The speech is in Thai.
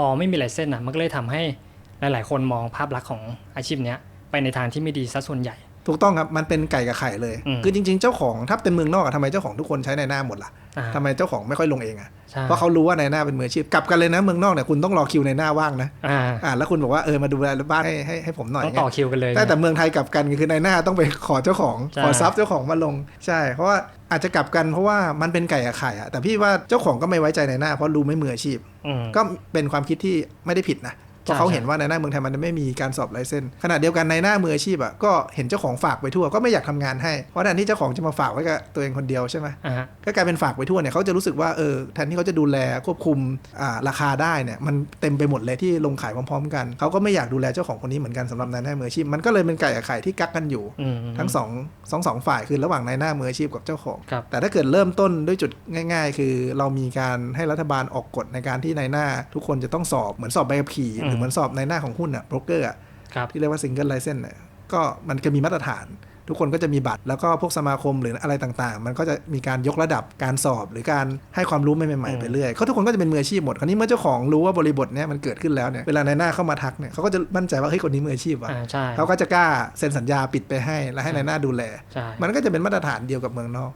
พอไม่มีหลายเส้นอะมันก็เลยทำให้หลาย ๆ คนมองภาพลักษณ์ของอาชีพเนี้ยไปในทางที่ไม่ดีซะส่วนใหญ่ ถูกต้องครับ มันเป็นไก่กับไข่เลยอืมคือจริง ๆ เจ้าของถ้าเป็นเมืองนอกอะทำไมเจ้าของทุกคนใช้ในหน้าหมดล่ะอ่าทำไมเจ้าของไม่ค่อยลงเองอะใช่เพราะเขารู้ว่าในหน้าเป็นมืออาชีพกลับกันเลยนะเมืองนอกเนี่ยคุณต้องรอคิวในหน้าว่างนะอ่าอ่าแล้วคุณบอกว่าเออมาดูแลบ้านให้ให้ให้ผมหน่อยต้องต่อคิวกันเลยแต่แต่เมืองไทยกลับกันคือในหน้าต้องไปขอเจ้าของใช่ขอซับเจ้าของมาลงใช่ เพราะว่าอาจจะกลับกันเพราะว่ามันเป็นไก่กับไข่อะแต่พี่ว่าเจ้าของก็ไม่ไว้ใจในหน้า เพราะรู้ไม่มืออาชีพอืมก็เป็นความคิดที่ไม่ได้ผิดนะ เพราะเขาใช่เห็นว่าในหน้าเมืองไทยมันไม่มีการสอบไลเซนส์ขณะเดียวกันในหน้ามืออาชีพอะก็เห็นเจ้าของฝากไปทั่วก็ไม่อยากทำงานให้เพราะแทนที่เจ้าของจะมาฝากไว้กับตัวเองคนเดียวใช่ไหมอ่าฮะก็กลายเป็นฝากไปทั่วเนี่ยเขาจะรู้สึกว่าเออแทนที่เขาจะดูแลควบคุมอ่าราคาได้เนี่ยมันเต็มไปหมดเลยที่ลงขายพร้อมๆ กันเขาก็ไม่อยากดูแลเจ้าของคนนี้เหมือนกันสำหรับนายหน้ามืออาชีพมันก็เลยเป็นไก่กับไข่ที่กักกันอยู่อืมทั้งสองสองสองฝ่ายคือระหว่างนายหน้ามืออาชีพกับเจ้าของครับแต่ถ้าเกิดเริ่มต้นด้วยจุดง่าย ๆ คือเรามีการให้รัฐบาลออกกฎในการที่นายหน้า ทุกคนจะต้องสอบเหมือนสอบใบขับขี่อืมหรือเหมือนสอบนายหน้าของหุ้นอะโบรกเกอร์อะครับที่เรียกว่าซิงเกิลไลเซนเนี่ยก็มันจะมีมาตรฐาน ทุกคนก็จะมีบัตร แล้วก็พวกสมาคมหรืออะไรต่างๆ มันก็จะมีการยกระดับการสอบหรือการให้ความรู้ใหม่ๆไปเรื่อยเขาทุกคนก็จะเป็นมืออาชีพหมด คราวนี้เมื่อเจ้าของรู้ว่าบริบทเนี้ยมันเกิดขึ้นแล้วเนี่ยเวลานายหน้าเข้ามาทักเนี่ยเขาก็จะมั่นใจว่าเฮ้ยคนนี้มืออาชีพว่ะอ่าใช่เขาก็จะกล้าเซ็นสัญญาปิดไปให้ และให้นายหน้าดูแลใช่มันก็จะเป็นมาตรฐานเดียวกับเมืองนอก